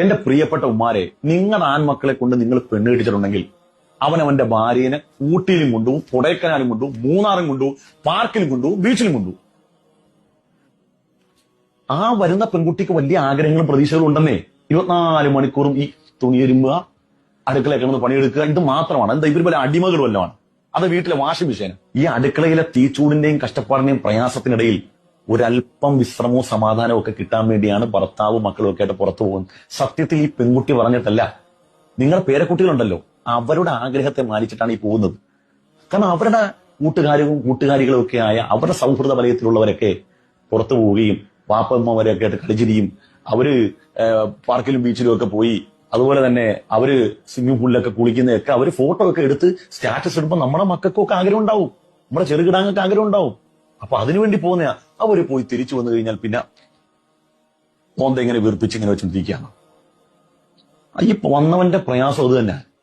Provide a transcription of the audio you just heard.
എന്റെ പ്രിയപ്പെട്ട ഉമ്മാരെ നിങ്ങളുടെ ആൺമക്കളെ കൊണ്ട് നിങ്ങൾ പെണ്ണ് കിട്ടിച്ചിട്ടുണ്ടെങ്കിൽ അവൻ അവന്റെ ഭാര്യനെ ഊട്ടിയിലും കൊണ്ടുപോകും കൊടൈക്കനാലും കൊണ്ടുപോകും മൂന്നാറും കൊണ്ടുപോകും പാർക്കിലും കൊണ്ടുപോകും ബീച്ചിലും കൊണ്ടുപോകും. ആ വരുന്ന പെൺകുട്ടിക്ക് വലിയ ആഗ്രഹങ്ങളും പ്രതീക്ഷകളും ഉണ്ടെന്നേ. ഇരുപത്തിനാല് മണിക്കൂറും ഈ തുണിയെരുമ്പുക അടുക്കളയൊക്കെ കിടന്ന് പണിയെടുക്കുക ഇത് മാത്രമാണ്. എന്താ ഇവർ പല അടിമകളും എല്ലാം അത് വീട്ടിലെ വാഷിംഗ് മെഷീൻ ഈ അടുക്കളയിലെ തീച്ചൂടിന്റെയും കഷ്ടപ്പാടിന്റെയും പ്രയാസത്തിനിടയിൽ ഒരല്പം വിശ്രമവും സമാധാനവും ഒക്കെ കിട്ടാൻ വേണ്ടിയാണ് ഭർത്താവും മക്കളും ഒക്കെ ആയിട്ട് പുറത്തു പോകുന്നത്. സത്യത്തിൽ ഈ പെൺകുട്ടി പറഞ്ഞിട്ടല്ല. നിങ്ങളുടെ പേരക്കുട്ടികളുണ്ടല്ലോ. അവരുടെ ആഗ്രഹത്തെ മാനിച്ചിട്ടാണ് ഈ പോകുന്നത്. കാരണം അവരുടെ കൂട്ടുകാരും കൂട്ടുകാരികളും ഒക്കെ ആയ അവരുടെ സൗഹൃദ വലയത്തിലുള്ളവരൊക്കെ പുറത്തു പോവുകയും വാപ്പമ്മമാരെയൊക്കെ ആയിട്ട് കളിച്ചിരിയും. അവർ പാർക്കിലും ബീച്ചിലും ഒക്കെ പോയി. അതുപോലെ തന്നെ അവർ സ്വിമ്മിംഗ് പൂളിലൊക്കെ കുളിക്കുന്നതൊക്കെ അവർ ഫോട്ടോ ഒക്കെ എടുത്ത് സ്റ്റാറ്റസ് ഇടുമ്പോൾ നമ്മുടെ മക്കൾക്കൊക്കെ ആഗ്രഹം ഉണ്ടാവും. നമ്മുടെ ചെറുകിടാങ്ങൾക്ക് ആഗ്രഹം ഉണ്ടാവും. അപ്പൊ അതിനുവേണ്ടി പോകുന്ന അവർ പോയി തിരിച്ചു വന്നു കഴിഞ്ഞാൽ പിന്നെ പോന്ത ഇങ്ങനെ വീർപ്പിച്ച് ഇങ്ങനെ വെച്ചോണ്ടിരിക്കുകയാണ്. ഈ വന്നവന്റെ പ്രയാസം അത് തന്നെ.